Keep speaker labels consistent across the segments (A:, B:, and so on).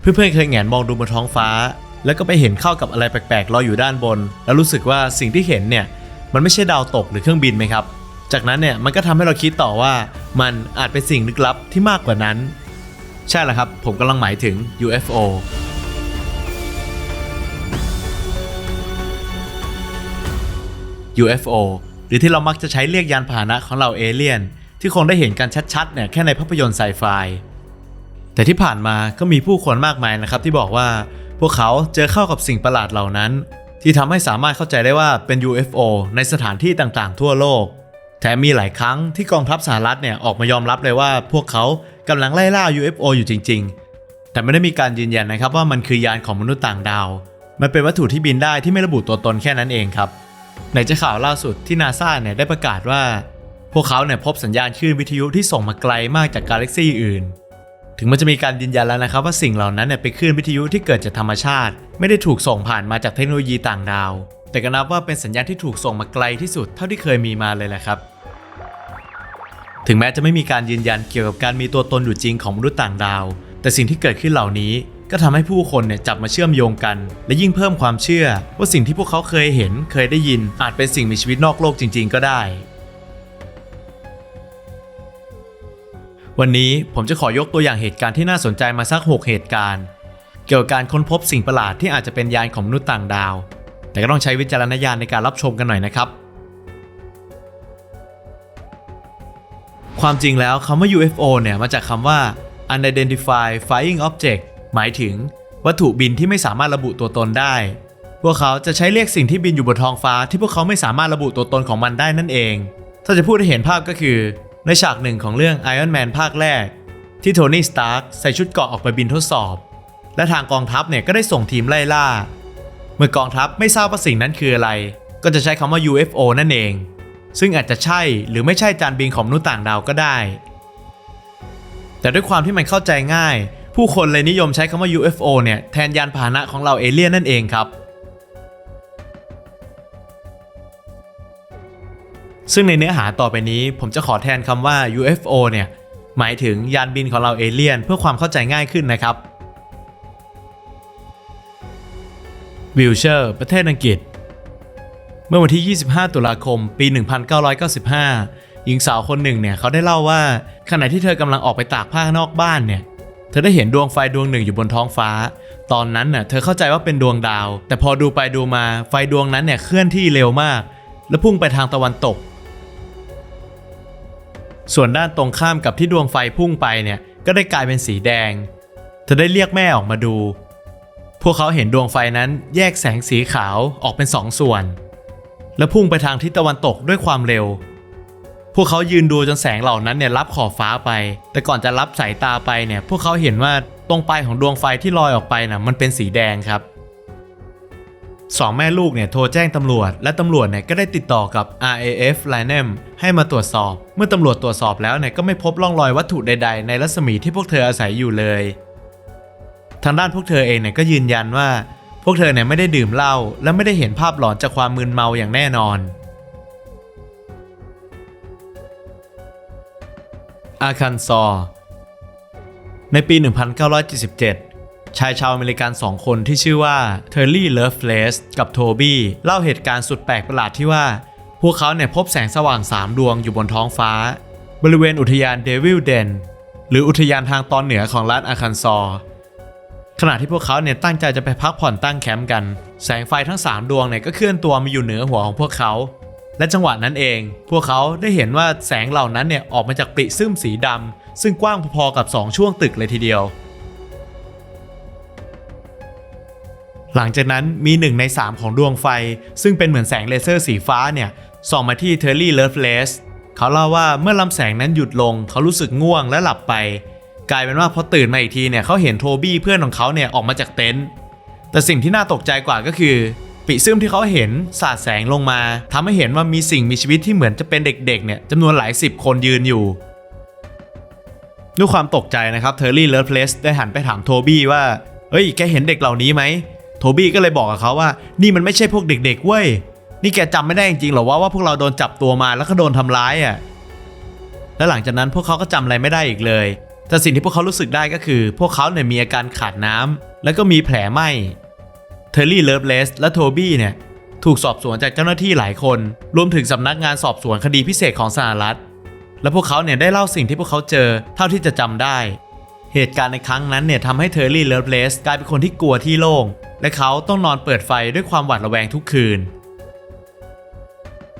A: เพื่อนๆเคยแงนมองดูบนท้องฟ้า แล้วก็ไปเห็นเข้ากับอะไรแปลกๆลอยอยู่ด้านบน แล้วรู้สึกว่าสิ่งที่เห็นเนี่ยมันไม่ใช่ดาวตกหรือเครื่องบินไหมครับ จากนั้นเนี่ยมันก็ทำให้เราคิดต่อว่ามันอาจเป็นสิ่งลึกลับที่มากกว่านั้น ใช่แล้วครับ ผมกำลังหมายถึง UFO UFO หรือที่เรามักจะใช้เรียกยานพาหนะของเราเอเลี่ยน ที่คงได้เห็นกันชัดๆเนี่ยแค่ในภาพยนตร์ไซไฟ แต่ที่ผ่านมาก็มีผู้คนมากมายนะครับที่บอกว่าพวกเขาเจอเข้ากับสิ่งประหลาดเหล่านั้น ที่ทำให้สามารถเข้าใจได้ว่าเป็น UFO ในสถานที่ต่างๆ ทั่วโลกแถมมีหลายครั้งที่กองทัพสหรัฐเนี่ยออกมายอมรับเลยว่าพวกเขากำลังไล่ล่า UFO อยู่จริง ๆ แต่ไม่ได้มีการยืนยันนะครับว่ามันคือยานของมนุษย์ต่างดาว มันเป็นวัตถุที่บินได้ที่ไม่ระบุตัวตนแค่นั้นเองครับไหนจะข่าวล่าสุดที่นาซาเนี่ยได้ประกาศว่า พวกเขาเนี่ยพบสัญญาณคลื่นวิทยุที่ส่งมาไกลมากจากกาแล็กซีอื่น ถึงมันจะมีการยืนยันแล้วนะครับว่าสิ่งเหล่านั้นเนี่ยเป็นคลื่นวิทยุที่เกิดจากธรรมชาติ ไม่ได้ถูกส่งผ่านมาจากเทคโนโลยีต่างดาว แต่ก็นับว่าเป็นสัญญาณที่ถูกส่งมาไกลที่สุดเท่าที่เคยมีมาเลยแหละครับถึงแม้จะไม่มีการยืนยันเกี่ยวกับการมีตัวตนอยู่จริงของมนุษย์ต่างดาว แต่สิ่งที่เกิดขึ้นเหล่านี้ก็ทำให้ผู้คนเนี่ยจับมาเชื่อมโยงกัน และยิ่งเพิ่มความเชื่อ ว่าสิ่งที่พวกเขาเคยเห็นเคยได้ยินอาจเป็นสิ่งมีชีวิตนอกโลกจริง ๆ ก็ได้ วันนี้ผมจะขอยกตัวอย่างเหตุการณ์ที่น่าสนใจมาสัก 6 เหตุการณ์ เกี่ยวกับการค้นพบสิ่งประหลาดที่อาจจะเป็นยานของมนุษย์ต่างดาว แต่ก็ต้องใช้วิจารณญาณในการรับชมกันหน่อยนะครับ ความจริงแล้วคำว่า UFO เนี่ยมาจากคำว่า Unidentified Flying Object หมายถึง วัตถุบินที่ไม่สามารถระบุตัวตนได้ พวกเขาจะใช้เรียกสิ่งที่บินอยู่บนท้องฟ้าที่พวกเขาไม่สามารถระบุตัวตนของมันได้นั่นเอง ถ้าจะพูดให้เห็นภาพก็คือ ในฉากหนึ่งของเรื่อง Iron Man ภาคแรก ที่โทนี่สตาร์กใส่ชุดเกราะออกไปบินทดสอบ และทางกองทัพเนี่ยก็ได้ส่งทีมไล่ล่า เมื่อกองทัพไม่ทราบว่าสิ่งนั้นคืออะไร ก็จะใช้คำว่า UFO นั่นเอง ซึ่งอาจจะใช่หรือไม่ใช่จานบินของมนุษย์ต่างดาวก็ได้ แต่ด้วยความที่มันเข้าใจง่าย ผู้คนเลยนิยมใช้คำว่า UFO เนี่ยแทนยานพาหนะของเราเอเลี่ยนนั่นเองครับ ซึ่งในเนื้อหาต่อไปนี้ผมจะขอแทนคำว่า UFO เนี่ย หมายถึงยานบินของเราเอเลี่ยน เพื่อความเข้าใจง่ายขึ้นนะครับวิลเชอร์ประเทศอังกฤษ เมื่อวันที่ 25 ตุลาคม ปี 1995 หญิงสาวคนหนึ่งเนี่ยเขาได้เล่าว่าขณะที่เธอกำลังออกไปตากผ้านอกบ้านเนี่ยเธอได้เห็นดวงไฟดวงหนึ่งอยู่บนท้องฟ้า ตอนนั้นน่ะเธอเข้าใจว่าเป็นดวงดาว แต่พอดูไปดูมาไฟดวงนั้นเนี่ยเคลื่อนที่เร็วมาก และพุ่งไปทางตะวันตก ส่วนด้านตรงข้ามกับที่ดวงไฟพุ่งไปเนี่ยก็ได้กลายเป็นสีแดง เธอได้เรียกแม่ออกมาดู พวกเขาเห็นดวงไฟนั้นแยกแสงสีขาวออกเป็นสองส่วน และพุ่งไปทางทิศตะวันตกด้วยความเร็ว พวกเขายืนดูจนแสงเหล่านั้นเนี่ยรับขอบฟ้าไป แต่ก่อนจะรับสายตาไปเนี่ยพวกเขาเห็นว่าตรงปลายของดวงไฟที่ลอยออกไปน่ะมันเป็นสีแดงครับ สองแม่ลูกเนี่ยโทรแจ้งตำรวจ และตำรวจเนี่ยก็ได้ติดต่อกับ RAF l i n e m ให้มาตรวจสอบ เมื่อตำรวจตรวจสอบแล้วเนี่ยก็ไม่พบร่องรอยวัตถุใด ๆ ในรัศมีที่พวกเธออาศัยอยู่เลย ทางด้านพวกเธอเองเนี่ยก็ยืนยันว่า พวกเธอเนี่ยไม่ได้ดื่มเหล้าและไม่ได้เห็นภาพหลอนจากความมึนเมาอย่างแน่นอนอาคันซอในปี 1977 ชายชาวอเมริกันสองคนที่ชื่อว่าเทอร์รี่เลิฟเลสกับโทบี้เล่าเหตุการณ์สุดแปลกประหลาดที่ว่า พวกเขาเนี่ยพบแสงสว่าง 3 ดวงอยู่บนท้องฟ้า บริเวณอุทยานเดวิลเดนหรืออุทยานทางตอนเหนือของรัฐอาคันซอขณะที่พวกเขาเนี่ยตั้งใจจะไปพักผ่อนตั้งแคมป์กัน แสงไฟทั้ง 3 ดวงเนี่ยก็เคลื่อนตัวมาอยู่เหนือหัวของพวกเขา และจังหวะนั้นเอง พวกเขาได้เห็นว่าแสงเหล่านั้นเนี่ยออกมาจากปริซึมสีดำซึ่งกว้างพอๆกับ 2 ช่วงตึกเลยทีเดียว หลังจากนั้นมีหนึ่งใน 3 ของดวงไฟ ซึ่งเป็นเหมือนแสงเลเซอร์สีฟ้าเนี่ยส่องมาที่เทอร์รี่เลิฟเลสเขาเล่าว่าเมื่อลำแสงนั้นหยุดลง เขารู้สึกง่วงและหลับไป กลายเป็นว่าพอตื่นมาอีกทีเนี่ยเขาเห็นโทบี้เพื่อนของเขาเนี่ยออกมาจากเต็นท์แต่สิ่งที่น่าตกใจกว่าก็คือปีซึมที่เขาเห็นสาดแสงลงมาทำให้เห็นว่ามีสิ่งมีชีวิตที่เหมือนจะเป็นเด็กๆเนี่ยจำนวนหลายสิบคนยืนอยู่ด้วยความตกใจนะครับเทอร์รี่เลิฟเลสได้หันไปถามโทบี้ว่าเฮ้ยแกเห็นเด็กเหล่านี้ไหม โทบี้ก็เลยบอกกับเขาว่า นี่มันไม่ใช่พวกเด็กๆเว้ย นี่แกจำไม่ได้จริงๆหรอว่าว่าพวกเราโดนจับตัวมาแล้วก็โดนทำร้ายอะ และหลังจากนั้นพวกเขาก็จำอะไรไม่ได้อีกเลย แต่สิ่งที่พวกเขารู้สึกได้ก็คือ พวกเขาเนี่ยมีอาการขาดน้ำแล้วก็มีแผลไหม้เทอร์รี่เลิฟเลสและโทบี้เนี่ยถูกสอบสวนจากเจ้าหน้าที่หลายคน รวมถึงสำนักงานสอบสวนคดีพิเศษของสหรัฐ และพวกเขาเนี่ยได้เล่าสิ่งที่พวกเขาเจอเท่าที่จะจำได้ เหตุการณ์ในครั้งนั้นเนี่ยทำให้เทอร์รี่เลิฟเลสกลายเป็นคนที่กลัวที่โล่ง และเขาต้องนอนเปิดไฟด้วยความหวาดระแวงทุกคืน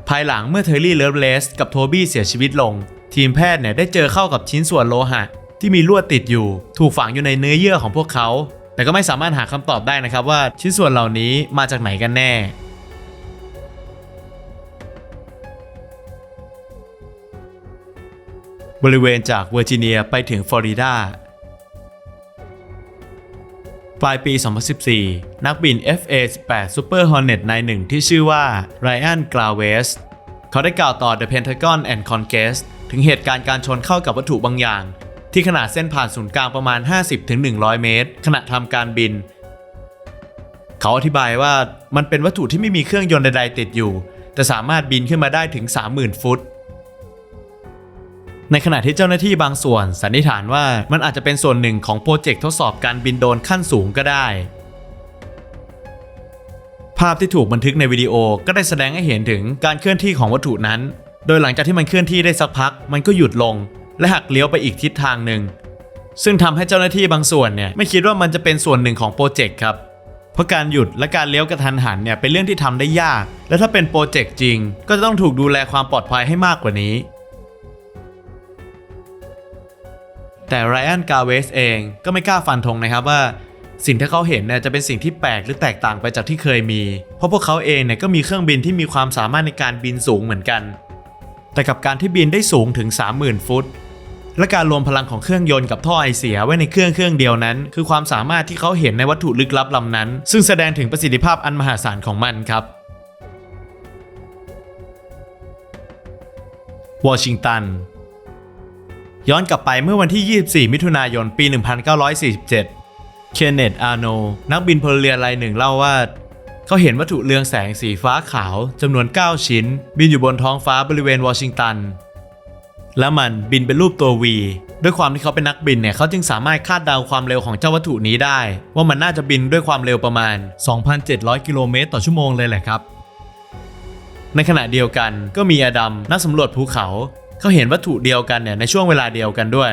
A: ภายหลังเมื่อเทอร์รี่เลิฟเลสกับโทบี้เสียชีวิตลง ทีมแพทย์เนี่ยได้เจอเข้ากับชิ้นส่วนโลหะ ที่มีลวดติดอยู่ ถูกฝังอยู่ในเนื้อเยื่อของพวกเขา แต่ก็ไม่สามารถหาคำตอบได้นะครับว่าชิ้นส่วนเหล่านี้มาจากไหนกันแน่บริเวณจากเวอร์จิเนียไปถึงฟลอริดา ปลายปี 2014 นักบิน FA-18 Super Hornet นายหนึ่งที่ชื่อว่า Ryan Graves เขาได้กล่าวต่อ The Pentagon and Congress ถึงเหตุการณ์การชนเข้ากับวัตถุบางอย่าง ที่ขนาดเส้นผ่านศูนย์กลางประมาณ 50-100 เมตร ขณะทำการบิน เขาอธิบายว่ามันเป็นวัตถุที่ไม่มีเครื่องยนต์ใดๆติดอยู่ แต่สามารถบินขึ้นมาได้ถึง 30,000 ฟุต ในขณะที่เจ้าหน้าที่บางส่วนสันนิษฐานว่ามันอาจจะเป็นส่วนหนึ่งของโปรเจกต์ทดสอบการบินโดรนขั้นสูงก็ได้ ภาพที่ถูกบันทึกในวิดีโอก็ได้แสดงให้เห็นถึงการเคลื่อนที่ของวัตถุนั้น โดยหลังจากที่มันเคลื่อนที่ได้สักพัก มันก็หยุดลง และหักเลี้ยวไปอีกทิศทางหนึ่งซึ่งทำให้เจ้าหน้าที่บางส่วนเนี่ยไม่คิดว่ามันจะเป็นส่วนหนึ่งของโปรเจกต์ครับเพราะการหยุดและการเลี้ยวกระทันหันเนี่ยเป็นเรื่องที่ทำได้ยาก และถ้าเป็นโปรเจกต์จริง ก็จะต้องถูกดูแลความปลอดภัยให้มากกว่านี้ แต่ไรอันกาเวสเองก็ไม่กล้าฟันธงนะครับว่า สิ่งที่เขาเห็นเนี่ยจะเป็นสิ่งที่แปลกหรือแตกต่างไปจากที่เคยมี เพราะพวกเขาเองเนี่ยก็มีเครื่องบินที่มีความสามารถในการบินสูงเหมือนกัน แต่กับการที่บินได้สูงถึง 30,000 ฟุต และการรวมพลังของเครื่องยนต์กับท่อไอเสียไว้ในเครื่องเครื่องเดียวนั้น คือความสามารถที่เขาเห็นในวัตถุลึกลับลำนั้น ซึ่งแสดงถึงประสิทธิภาพอันมหาศาลของมันครับวอชิงตัน ย้อนกลับไปเมื่อวันที่ 24 มิถุนายน ปี 1947 เคนเนตอาร์โน นักบินพลเรือนรายหนึ่งเล่าว่า เขาเห็นวัตถุเรืองแสงสีฟ้าขาวจำนวน 9 ชิ้น บินอยู่บนท้องฟ้าบริเวณวอชิงตัน และมันบินเป็นรูปตัว V ด้วยความที่เขาเป็นนักบินเนี่ยเขาจึงสามารถคาดเดาความเร็วของเจ้าวัตถุนี้ได้ ว่ามันน่าจะบินด้วยความเร็วประมาณ 2,700 กิโลเมตรต่อชั่วโมงเลยแหละครับ ในขณะเดียวกันก็มีอดัมนักสำรวจภูเขา เขาเห็นวัตถุเดียวกันเนี่ยในช่วงเวลาเดียวกันด้วย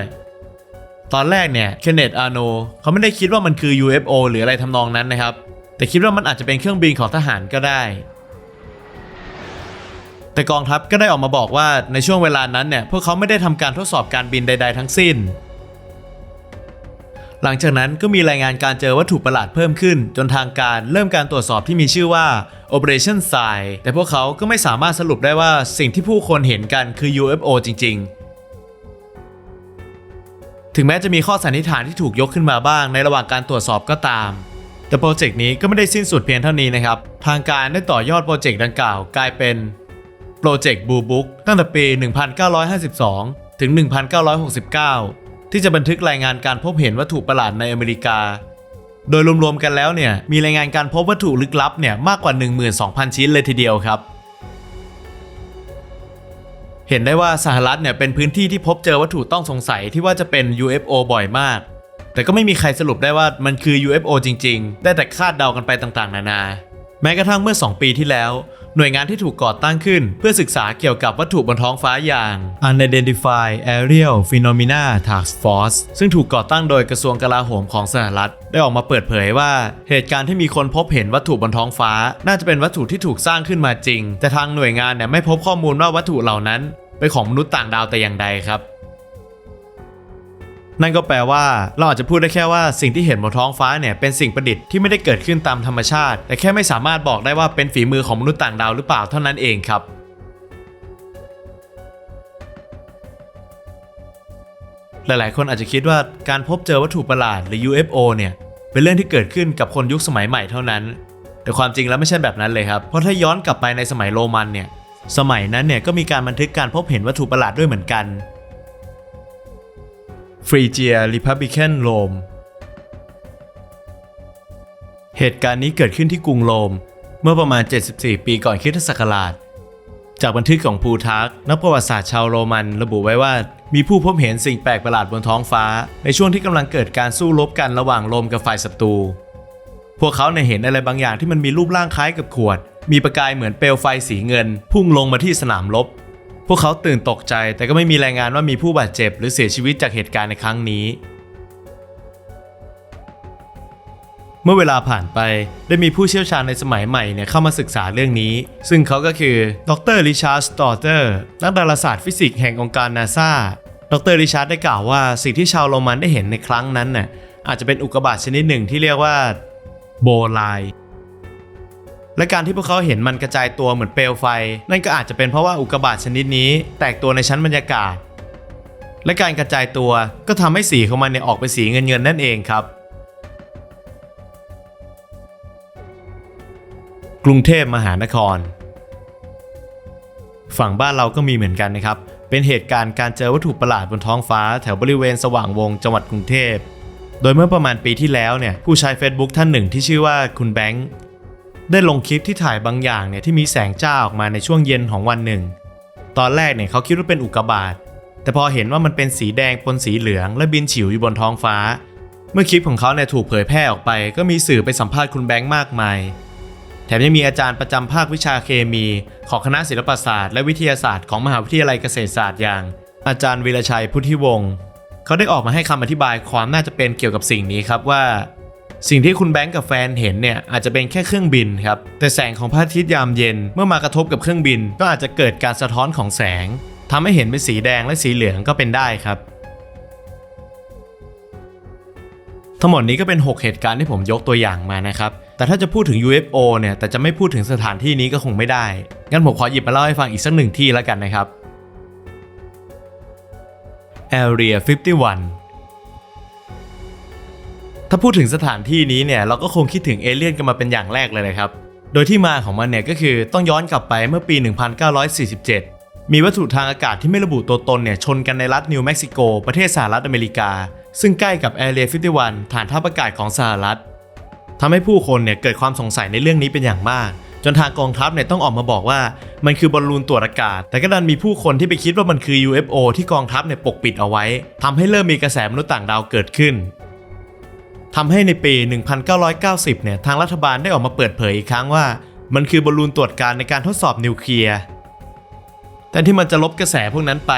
A: ตอนแรกเนี่ยเคนเนตอาร์โนเขาไม่ได้คิดว่ามันคือ UFO หรืออะไรทำนองนั้นนะครับ แต่คิดว่ามันอาจจะเป็นเครื่องบินของทหารก็ได้ แต่กองทัพก็ได้ออกมาบอกว่าในช่วงเวลานั้นเนี่ยพวกเขาไม่ได้ทำการทดสอบการบินใด ๆ ทั้งสิ้น หลังจากนั้นก็มีรายงานการเจอวัตถุประหลาดเพิ่มขึ้น จนทางการเริ่มการตรวจสอบที่มีชื่อว่า Operation s i แต่พวกเขาก็ไม่สามารถสรุปได้ว่าสิ่งที่ผู้คนเห็นกันคือ UFO จริง ๆถึงแม้จะมีข้อสันนิษฐานที่ถูกยกขึ้นมาบ้างในระหว่างการตรวจสอบก็ตาม แต่โปรเจกต์นี้ก็ไม่ได้สิ้นสุดเพียงเท่านี้นะครับ ทางการได้ต่อยอดโปรเจกต์ดังกล่าวกลายเป็นโปรเจกต์บูบุ๊กตั้งแต่ปี 1952 ถึง 1969 ที่จะบันทึกรายงานการพบเห็นวัตถุประหลาดในอเมริกา โดยรวมๆกันแล้วเนี่ยมีรายงานการพบวัตถุลึกลับเนี่ยมากกว่า 12,000 ชิ้นเลยทีเดียวครับ เห็นได้ว่าสหรัฐเนี่ยเป็นพื้นที่ที่พบเจอวัตถุต้องสงสัยที่ว่าจะเป็น UFO บ่อยมาก แต่ก็ไม่มีใครสรุปได้ว่ามันคือ UFO จริง ๆ ได้แต่คาดเดากันไปต่างๆ นานา แม้กระทั่งเมื่อ 2 ปีที่แล้ว หน่วยงานที่ถูกก่อตั้งขึ้น เพื่อศึกษาเกี่ยวกับวัตถุบนท้องฟ้าอย่าง Unidentified Aerial Phenomena Task Force ซึ่งถูกก่อตั้งโดยกระทรวงกลาโหมของสหรัฐ ได้ออกมาเปิดเผยว่า เหตุการณ์ที่มีคนพบเห็นวัตถุบนท้องฟ้า น่าจะเป็นวัตถุที่ถูกสร้างขึ้นมาจริง แต่ทางหน่วยงานเนี่ยไม่พบข้อมูลว่าวัตถุเหล่านั้นเป็นของมนุษย์ต่างดาวแต่อย่างใดครับ นั่นก็แปลว่า เราอาจจะพูดได้แค่ว่าสิ่งที่เห็นบนท้องฟ้าเนี่ยเป็นสิ่งประดิษฐ์ที่ไม่ได้เกิดขึ้นตามธรรมชาติ แต่แค่ไม่สามารถบอกได้ว่าเป็นฝีมือของมนุษย์ต่างดาวหรือเปล่าเท่านั้นเองครับหลาย ๆ คนอาจจะคิดว่าการพบเจอวัตถุประหลาดหรือ UFO เนี่ย เป็นเรื่องที่เกิดขึ้นกับคนยุคสมัยใหม่เท่านั้น แต่ความจริงแล้วไม่ใช่แบบนั้นเลยครับ เพราะถ้าย้อนกลับไปในสมัยโรมันเนี่ย สมัยนั้นเนี่ยก็มีการบันทึกการพบเห็นวัตถุประหลาดด้วยเหมือนกัน ฟรีเจียริพับลิกันโรม เหตุการณ์นี้เกิดขึ้นที่กรุงโรม เมื่อประมาณ 74 ปีก่อนคริสตศักราช จากบันทึกของพูทาร์กนักประวัติศาสตร์ชาวโรมันระบุไว้ว่า มีผู้พบเห็นสิ่งแปลกประหลาดบนท้องฟ้า ในช่วงที่กำลังเกิดการสู้รบกันระหว่างลมกับฝ่ายศัตรูพวกเขาเนี่ยเห็นอะไรบางอย่างที่มันมีรูปร่างคล้ายกับขวด มีประกายเหมือนเปลวไฟสีเงิน พุ่งลงมาที่สนามรบ พวกเขาตื่นตกใจแต่ก็ไม่มีรายงานว่ามีผู้บาดเจ็บ หรือเสียชีวิตจากเหตุการณ์ในครั้งนี้ เมื่อเวลาผ่านไปได้มีผู้เชี่ยวชาญในสมัยใหม่เนี่ยเข้ามาศึกษาเรื่องนี้ ซึ่งเขาก็คือดรริชาร์ดสตอร์เตอร์นักดาราศาสตร์ฟิสิกส์แห่งองค์การนาซาดรริชาร์ดได้กล่าวว่าสิ่งที่ชาวโรมันได้เห็นในครั้งนั้นน่ะอาจจะเป็นอุกกาบาตชนิดหนึ่งที่เรียกว่าโบไล และการที่พวกเขาเห็นมันกระจายตัวเหมือนเปลวไฟ นั่นก็อาจจะเป็นเพราะว่าอุกกาบาตชนิดนี้ แตกตัวในชั้นบรรยากาศ และการกระจายตัวก็ทำให้สีของมันเนี่ยออกเป็นสีเงินเงินนั่นเองครับ กรุงเทพมหานคร ฝั่งบ้านเราก็มีเหมือนกันนะครับ เป็นเหตุการณ์การเจอวัตถุประหลาดบนท้องฟ้า แถวบริเวณสว่างวงจังหวัดกรุงเทพโดยเมื่อประมาณปีที่แล้วเนี่ยผู้ใช้ Facebook ท่านหนึ่งที่ชื่อว่าคุณแบงค์ ได้ลงคลิปที่ถ่ายบางอย่างเนี่ยที่มีแสงจ้าออกมาในช่วงเย็นของวันหนึ่ง ตอนแรกเนี่ยเขาคิดว่าเป็นอุกกาบาตแต่พอเห็นว่ามันเป็นสีแดงปนสีเหลือง และบินฉิวอยู่บนท้องฟ้า เมื่อคลิปของเขาเนี่ยถูกเผยแพร่ออกไป ก็มีสื่อไปสัมภาษณ์คุณแบงค์มากมาย แถมยังมีอาจารย์ประจำภาควิชาเคมี ของคณะศิลปศาสตร์และวิทยาศาสตร์ของมหาวิทยาลัยเกษตรศาสตร์อย่าง อาจารย์วีรชัยพุทธิวงศ์เขาได้ออกมาให้คำอธิบายความน่าจะเป็นเกี่ยวกับสิ่งนี้ครับว่า สิ่งที่คุณแบงค์กับแฟนเห็นเนี่ยอาจจะเป็นแค่เครื่องบินครับ แต่แสงของพระอาทิตย์ยามเย็นเมื่อมากระทบกับเครื่องบิน ก็อาจจะเกิดการสะท้อนของแสงทำให้เห็นเป็นสีแดงและสีเหลืองก็เป็นได้ครับ ทั้งหมดนี้ก็เป็น 6 เหตุการณ์ที่ผมยกตัวอย่างมานะครับ แต่ถ้าจะพูดถึง UFO เนี่ยแต่จะไม่พูดถึงสถานที่นี้ก็คงไม่ได้ งั้นผมขอหยิบมาเล่าให้ฟังอีกสักหนึ่งที่แล้วกันนะครับ Area 51 ถ้าพูดถึงสถานที่นี้เนี่ยเราก็คงคิดถึงเอเลี่ยนกันมาเป็นอย่างแรกเลยนะครับ โดยที่มาของมันเนี่ยก็คือต้องย้อนกลับไปเมื่อปี 1947 มีวัตถุทางอากาศที่ไม่ระบุตัวตนเนี่ยชนกันในรัฐนิวเม็กซิโก ประเทศสหรัฐอเมริกา ซึ่งใกล้กับ Area 51 ฐานทัพอากาศของสหรัฐทำให้ผู้คนเนี่ยเกิดความสงสัยในเรื่องนี้เป็นอย่างมาก จนทางกองทัพเนี่ยต้องออกมาบอกว่า มันคือบอลลูนตรวจอากาศ แต่ก็ดันมีผู้คนที่ไปคิดว่ามันคือ UFO ที่กองทัพเนี่ยปกปิดเอาไว้ทำให้เริ่มมีกระแสมนุษย์ต่างดาวเกิดขึ้น ทำให้ในปี 1990 เนี่ยทางรัฐบาลได้ออกมาเปิดเผยอีกครั้งว่า มันคือบอลลูนตรวจการในการทดสอบนิวเคลียร์แต่ที่มันจะลบกระแสพวกนั้นไป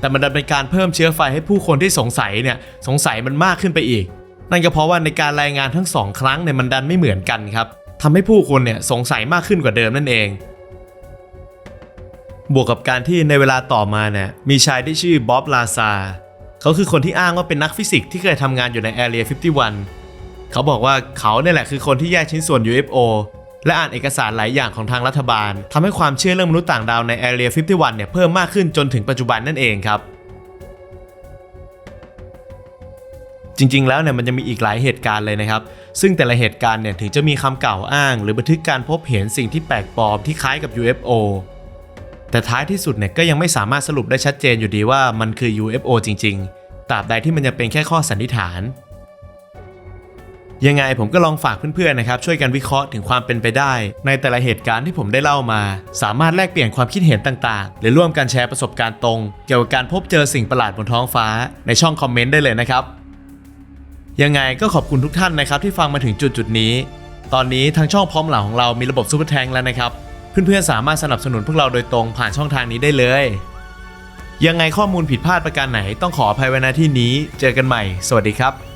A: แต่มันดันเป็นการเพิ่มเชื้อไฟให้ผู้คนที่สงสัยเนี่ยสงสัยมันมากขึ้นไปอีก นั่นก็เพราะว่าในการรายงานทั้งสองครั้งเนี่ยมันดันไม่เหมือนกันครับทำให้ผู้คนเนี่ยสงสัยมากขึ้นกว่าเดิมนั่นเอง บวกกับการที่ในเวลาต่อมาเนี่ยมีชายที่ชื่อบ๊อบลาซาเขาคือคนที่อ้างว่าเป็นนักฟิสิกส์ที่เคยทำงานอยู่ใน Area 51 เขาบอกว่าเขาเนี่ยแหละคือคนที่แยกชิ้นส่วน UFO และอ่านเอกสารหลายอย่างของทางรัฐบาลทำให้ความเชื่อเรื่องมนุษย์ต่างดาวใน Area 51 เนี่ยเพิ่มมากขึ้นจนถึงปัจจุบันนั่นเองครับ จริงๆ แล้วเนี่ยมันจะมีอีกหลายเหตุการณ์เลยนะครับ ซึ่งแต่ละเหตุการณ์เนี่ยถึงจะมีคำกล่าวอ้าง หรือบันทึกการพบเห็นสิ่งที่แปลกปลอมที่คล้ายกับ UFO แต่ท้ายที่สุดเนี่ยก็ยังไม่สามารถสรุปได้ชัดเจนอยู่ดีว่ามันคือ UFO จริง ๆ ตราบใดที่มันยังเป็นแค่ข้อสันนิษฐาน ยังไงผมก็ลองฝากเพื่อนๆนะครับช่วยกันวิเคราะห์ถึงความเป็นไปได้ ในแต่ละเหตุการณ์ที่ผมได้เล่ามา สามารถแลกเปลี่ยนความคิดเห็นต่างๆ หรือร่วมกันแชร์ประสบการณ์ตรง เกี่ยวกับการพบเจอสิ่งประหลาดบนท้องฟ้าในช่องคอมเมนต์ได้เลยนะครับยังไงก็ขอบคุณทุกท่านนะครับที่ฟังมาถึงจุดจุดๆนี้ ตอนนี้ทางช่องพร้อมเหล่าของเรามีระบบซูเปอร์แทงแล้วนะครับ เพื่อนๆสามารถสนับสนุนพวกเราโดยตรงผ่านช่องทางนี้ได้เลย ยังไงข้อมูลผิดพลาดประการไหนต้องขออภัยไว้ณที่นี้ เจอกันใหม่ สวัสดีครับ